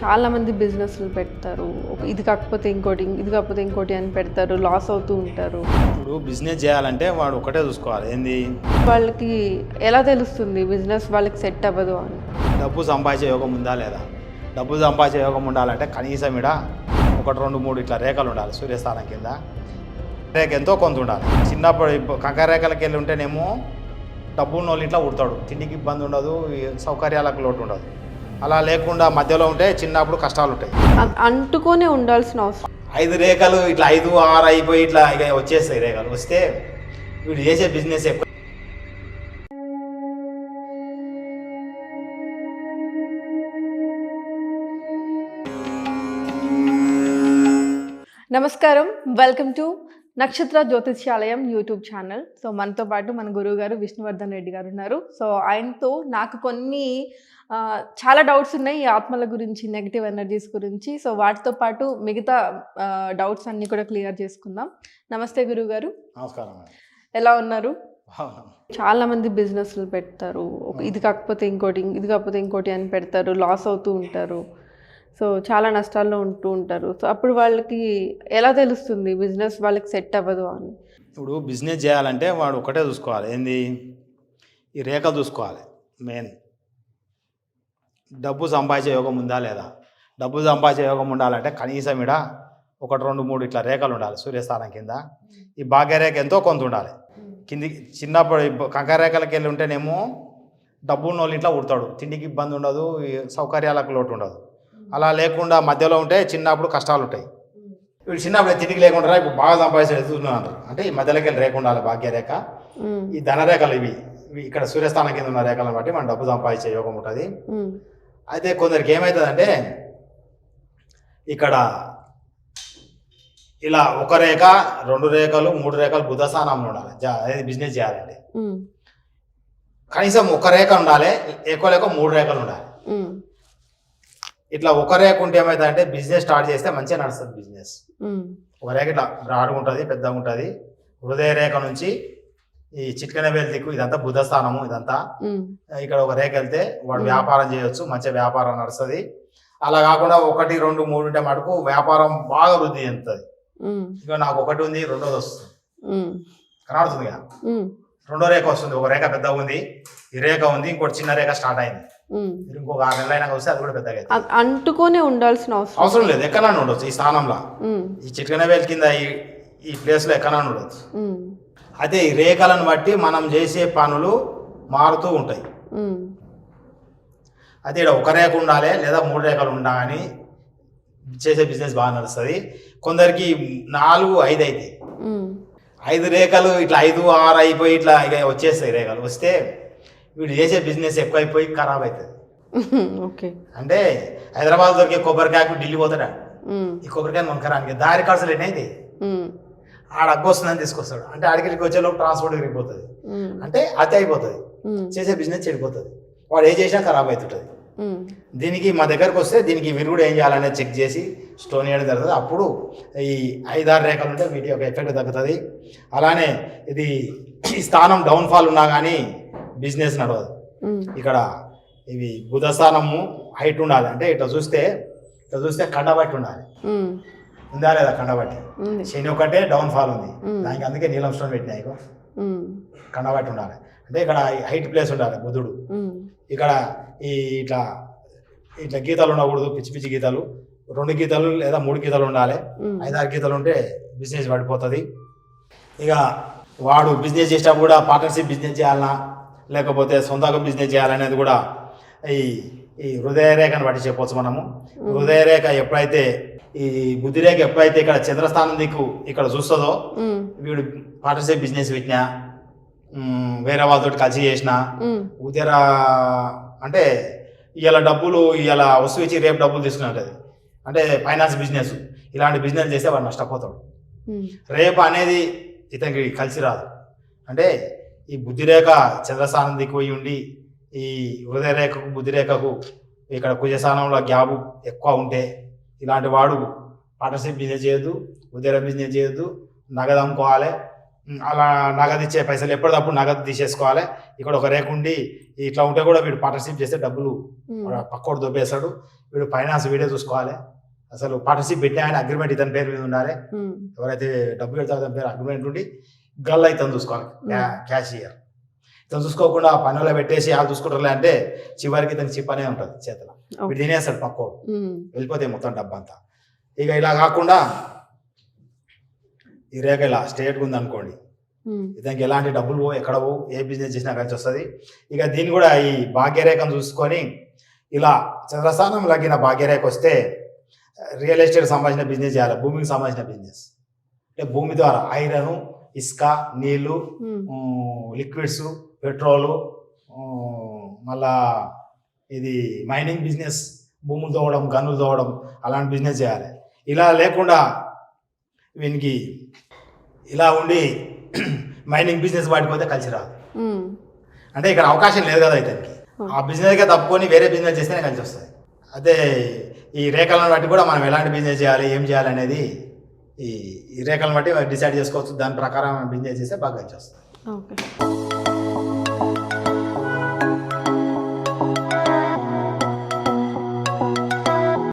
చాలా మంది బిజినెస్లు పెడతారు. ఇది కాకపోతే ఇంకోటి ఇది కాకపోతే ఇంకోటి అని పెడతారు లాస్ అవుతూ ఉంటారు. ఇప్పుడు బిజినెస్ చేయాలంటే వాడు ఒకటే చూసుకోవాలి. ఏంది? వాళ్ళకి ఎలా తెలుస్తుంది బిజినెస్ వాళ్ళకి సెట్ అవ్వదు అని? డబ్బు సంపాదించే యోగం ఉందా లేదా? డబ్బు సంపాదించే యోగం ఉండాలంటే కనీసం ఇడ ఒకటి రెండు మూడు ఇట్లా రేఖలు ఉండాలి. సూర్యస్థానం కింద రేఖ ఎంతో కొంత ఉండాలి. చిన్నప్పుడు కంకర రేఖలకి వెళ్ళి ఉంటేనేమో డబ్బు ఉన్న వాళ్ళు ఇంట్లో ఉడతాడు తిండికి ఇబ్బంది ఉండదు సౌకర్యాలకు లోటు ఉండదు. అలా లేకుండా మధ్యలో ఉంటే చిన్నప్పుడు కష్టాలు ఉంటాయి. అంటుకొనే ఉండాల్సిన అవసరం. ఐదు రేఖలు ఇట్లా ఐదు ఆరు అయిపోయి ఇట్లా ఇక వచ్చేస్తాయి రేఖలు. వస్తే వీడు చేసే బిజినెస్ ఎక్కువ నమస్కారం. వెల్కమ్ టు నక్షత్ర జ్యోతిష్యాలయం యూట్యూబ్ ఛానల్. సో మనతో పాటు మన గురువు గారు విష్ణువర్ధన్ రెడ్డి గారు ఉన్నారు. సో ఆయనతో నాకు కొన్ని చాలా డౌట్స్ ఉన్నాయి. ఈ ఆత్మల గురించి నెగిటివ్ ఎనర్జీస్ గురించి. సో వాటితో పాటు మిగతా డౌట్స్ అన్నీ కూడా క్లియర్ చేసుకుందాం. నమస్తే గురువు గారు నమస్కారం. ఎలా ఉన్నారు. చాలా మంది బిజినెస్లు పెడతారు. ఇది కాకపోతే ఇంకోటి ఇది కాకపోతే ఇంకోటి అని పెడతారు. లాస్ అవుతూ ఉంటారు. సో చాలా నష్టాల్లో ఉంటూ ఉంటారు. సో అప్పుడు వాళ్ళకి ఎలా తెలుస్తుంది బిజినెస్ వాళ్ళకి సెట్ అవ్వదు అని? ఇప్పుడు బిజినెస్ చేయాలంటే వాడు ఒకటే చూసుకోవాలి. ఏంది? ఈ రేఖలు చూసుకోవాలి. మెయిన్. డబ్బు సంపాదించే యోగం ఉందా లేదా? డబ్బు సంపాదించే యోగం ఉండాలంటే కనీసం ఇడ ఒకటి రెండు మూడు ఇట్లా రేఖలు ఉండాలి. సూర్యస్థానం కింద. ఈ భాగ్యరేఖ ఎంతో కొంత ఉండాలి. కింది చిన్నప్పుడు ఇప్పుడు కంకర రేఖలకి వెళ్ళి ఉంటేనేమో డబ్బు ఉన్న వాళ్ళు ఇంట్లో ఉడతాడు తిండికి ఇబ్బంది ఉండదు. సౌకర్యాలకు లోటు ఉండదు. అలా లేకుండా మధ్యలో ఉంటే చిన్నప్పుడు కష్టాలు ఉంటాయి ఇప్పుడు చిన్నప్పుడు తిండికి లేకుండా ఇప్పుడు బాగా సంపాదించి ఎదుగుతున్నాను అంటారు అంటే ఈ మధ్యలోకి వెళ్ళి ఉండాలి భాగ్యరేఖ. ఈ ధనరేఖలు ఇవి ఇక్కడ సూర్యస్థానం కింద ఉన్న రేఖలను బట్టి మనం డబ్బు సంపాదించే యోగం ఉంటుంది. అయితే కొందరికి ఏమవుతుందంటే ఇక్కడ ఇలా ఒక రేఖ రెండు రేఖలు మూడు రేఖలు బుధ స్థానంలో ఉండాలి అదే బిజినెస్ చేయాలంటే మ్మ్. కనీసం ఒక రేఖ ఉండాలి ఎక్కువ లేక మూడు రేఖలు ఉండాలి. ఇట్లా ఒక రేఖ ఉంటే ఏమవుతుందంటే బిజినెస్ స్టార్ట్ చేస్తే మంచిగా నడుస్తుంది బిజినెస్. ఒక రేఖ ఇట్లా బ్రాడ్గా ఉంటుంది పెద్దగా ఉంటుంది హృదయ రేఖ నుంచి ఈ చిట్కన వేలు దిక్కు ఇదంతా బుధ స్థానము ఇదంతా. ఇక్కడ ఒక రేఖ వెళ్తే వాడు. వ్యాపారం చేయొచ్చు మంచిగా వ్యాపారం నడుస్తుంది అలా కాకుండా ఒకటి రెండు మూడు ఉంటే మటుకు వ్యాపారం బాగా వృద్ధి చెందుతుంది. ఇక నాకు ఒకటి ఉంది రెండోది వస్తుంది. కనబడుతుంది కదా. రెండో రేఖ వస్తుంది ఒక రేఖ పెద్దగా ఉంది ఈ రేఖ ఉంది ఇంకోటి చిన్న రేఖ స్టార్ట్ అయింది. మీరు ఇంకొక ఆరు నెలలు అయినా వస్తే అది కూడా పెద్దగా అంటుకొనే ఉండాల్సిన అవసరం అవసరం లేదు ఎక్కడన్నా ఉండొచ్చు ఈ స్థానంలో. ఈ చిట్కన వేలు కింద ఈ ఈ ప్లేస్లో ఎక్కడన్నా ఉండొచ్చు. అయితే ఈ రేఖలను బట్టి మనం చేసే పనులు మారుతూ ఉంటాయి. అయితే ఇక్కడ ఒక రేఖ ఉండాలి లేదా మూడు రేఖలు ఉండాలని చేసే బిజినెస్ బాగా నడుస్తుంది. కొందరికి నాలుగు ఐదు అవుతాయి. ఐదు రేఖలు ఇట్లా ఐదు ఆరు అయిపోయి ఇట్లా ఇక వచ్చేస్తాయి రేఖలు. వస్తే వీడు చేసే బిజినెస్ ఎక్కువ అయిపోయి ఖరాబ్ అవుతుంది. ఓకే. అంటే హైదరాబాద్ దొరికే కొబ్బరికాయకు ఢిల్లీ పోతాడా. ఈ కొబ్బరికాయ మనకరానికి దారి ఖర్చులు ఎన్నైతే మ్మ్. ఆడ అగ్గు వస్తుందని తీసుకొస్తాడు. అంటే ఆడికి వచ్చేలోపు ట్రాన్స్పోర్ట్ విరిగిపోతుంది మ్మ్. అంటే అతి అయిపోతుంది. చేసే బిజినెస్ చెడిపోతుంది. వాడు ఏ చేసినా ఖరాబ్ అవుతుంటుంది. దీనికి మా దగ్గరకు వస్తే దీనికి విరుగుడు ఏం చేయాలనేది చెక్ చేసి స్టోన్ చేయడం జరుగుతుంది. అప్పుడు ఈ ఐదారు రేఖలు ఉంటే వీటి యొక్క ఎఫెక్ట్ తగ్గుతుంది. అలానే ఇది ఈ స్థానం డౌన్ఫాల్ ఉన్నా కానీ బిజినెస్ నడవదు. ఇక్కడ ఇవి బుధ స్థానము హైట్ ఉండాలి అంటే ఇట్లా చూస్తే ఇట్లా చూస్తే కండబట్టి ఉండాలి. ఉందా లేదా కండబట్టి ఉంది. శని ఒకటే డౌన్ఫాల్ ఉంది మ్మ్. దానికి అందుకే నీలం స్టోన్ పెట్టినా ఇగో మ్మ్. కండబట్టి ఉండాలి అంటే ఇక్కడ హైట్ ప్లేస్ ఉండాలి బుధుడు. ఇక్కడ ఈ ఇట్లా ఇట్లా గీతాలు ఉండకూడదు పిచ్చి పిచ్చి గీతాలు రెండు గీతాలు లేదా మూడు గీతాలు ఉండాలి. ఐదారు గీతాలు ఉంటే బిజినెస్ పడిపోతుంది ఇక వాడు బిజినెస్ చేసినప్పుడు కూడా పార్ట్నర్షిప్ బిజినెస్ చేయాలన్నా లేకపోతే సొంతంగా బిజినెస్ చేయాలనేది కూడా ఈ ఈ హృదయ రేఖను బట్టి చెప్పొచ్చు మనము హృదయ రేఖ ఎప్పుడైతే ఈ బుద్ధి రేఖ ఎప్పుడైతే ఇక్కడ చంద్రస్థానం దిక్కు ఇక్కడ చూస్తుందో. వీడు పార్ట్నర్షిప్ బిజినెస్ పెట్టినా వేరే వాళ్ళతో కలిసి చేసినా. ఉదర అంటే ఇవాళ డబ్బులు ఇవాళ వస్తువు ఇచ్చి రేపు డబ్బులు తీసుకున్నట్టు అంటే ఫైనాన్స్ బిజినెస్ ఇలాంటి బిజినెస్ చేస్తే వాడు నష్టపోతాడు. రేపు అనేది ఇతనికి కలిసి రాదు అంటే ఈ బుద్ధిరేఖ చంద్రస్థానం దిక్కుపోయి ఉండి ఈ హృదయ రేఖకు బుద్ధిరేఖకు ఇక్కడ కుజస్థానంలో గ్యాప్ ఎక్కువ ఉంటే ఇలాంటి వాడు పార్ట్నర్షిప్ బిజినెస్ చేయొద్దు ఉదయ బిజినెస్ చేయొద్దు నగదు అమ్ముకోవాలి. అలా నగదు ఇచ్చే పైసలు ఎప్పటికప్పుడు నగదు తీసేసుకోవాలి. ఇక్కడ ఒక రేఖ ఉండి ఇట్లా ఉంటే కూడా వీడు పార్ట్నర్షిప్ చేస్తే డబ్బులు. పక్కోడు దొబ్బేస్తాడు. వీడు ఫైనాన్స్ వీడే చూసుకోవాలి. అసలు పార్ట్నర్షిప్ పెట్టే ఆయన అగ్రిమెంట్ ఇతని పేరు మీద ఉండాలి. ఎవరైతే డబ్బు పెడతారో అతని పేరు అగ్రిమెంట్ ఉండి గల్ల ఇతను చూసుకోవాలి. క్యా- క్యాషియర్. ఇతను చూసుకోకుండా పనుల్లో పెట్టేసి వాళ్ళు చూసుకుంటారులే అంటే చివరికి ఇతనికి చిప్ అనే ఉంటుంది చేతిలో. వీడు తినేస్తాడు పక్కోడు ఉమ్, వెళ్ళిపోతాయి మొత్తం డబ్బు అంతా ఇక ఇలా కాకుండా ఈ రేఖ ఇలా స్ట్రేట్గా ఉంది అనుకోండి ఇతనికి ఎలాంటి డబ్బులు పో ఎక్కడ పో ఏ బిజినెస్ చేసినా కలిసి వస్తుంది. ఇక దీన్ని కూడా ఈ భాగ్యరేఖను చూసుకొని ఇలా చంద్రస్థానం లగిన భాగ్యరేఖ వస్తే రియల్ ఎస్టేట్ సంబంధించిన బిజినెస్ చేయాలి భూమికి సంబంధించిన బిజినెస్. అంటే భూమి ద్వారా ఐరన్ ఇసుక నీళ్ళు లిక్విడ్స్ పెట్రోలు మళ్ళా ఇది మైనింగ్ బిజినెస్ భూములు తోవడం గనులు తోవడం అలాంటి బిజినెస్ చేయాలి. ఇలా లేకుండా వీనికి ఇలా ఉండి మైనింగ్ బిజినెస్ వాడిపోతే కలిసి రాదు. ఉమ్, అంటే ఇక్కడ అవకాశం లేదు కదా ఇతనికి. ఆ బిజినెస్గా తప్పుకొని వేరే బిజినెస్ చేస్తేనే కలిసి వస్తుంది అదే ఈ రేఖలను బట్టి కూడా మనం ఎలాంటి బిజినెస్ చేయాలి ఏం చేయాలి అనేది ఈ ఈ రేఖలను బట్టి డిసైడ్ చేసుకోవచ్చు. దాని ప్రకారం బిజినెస్ చేస్తే బాగా వచ్చేస్తుంది ఓకే.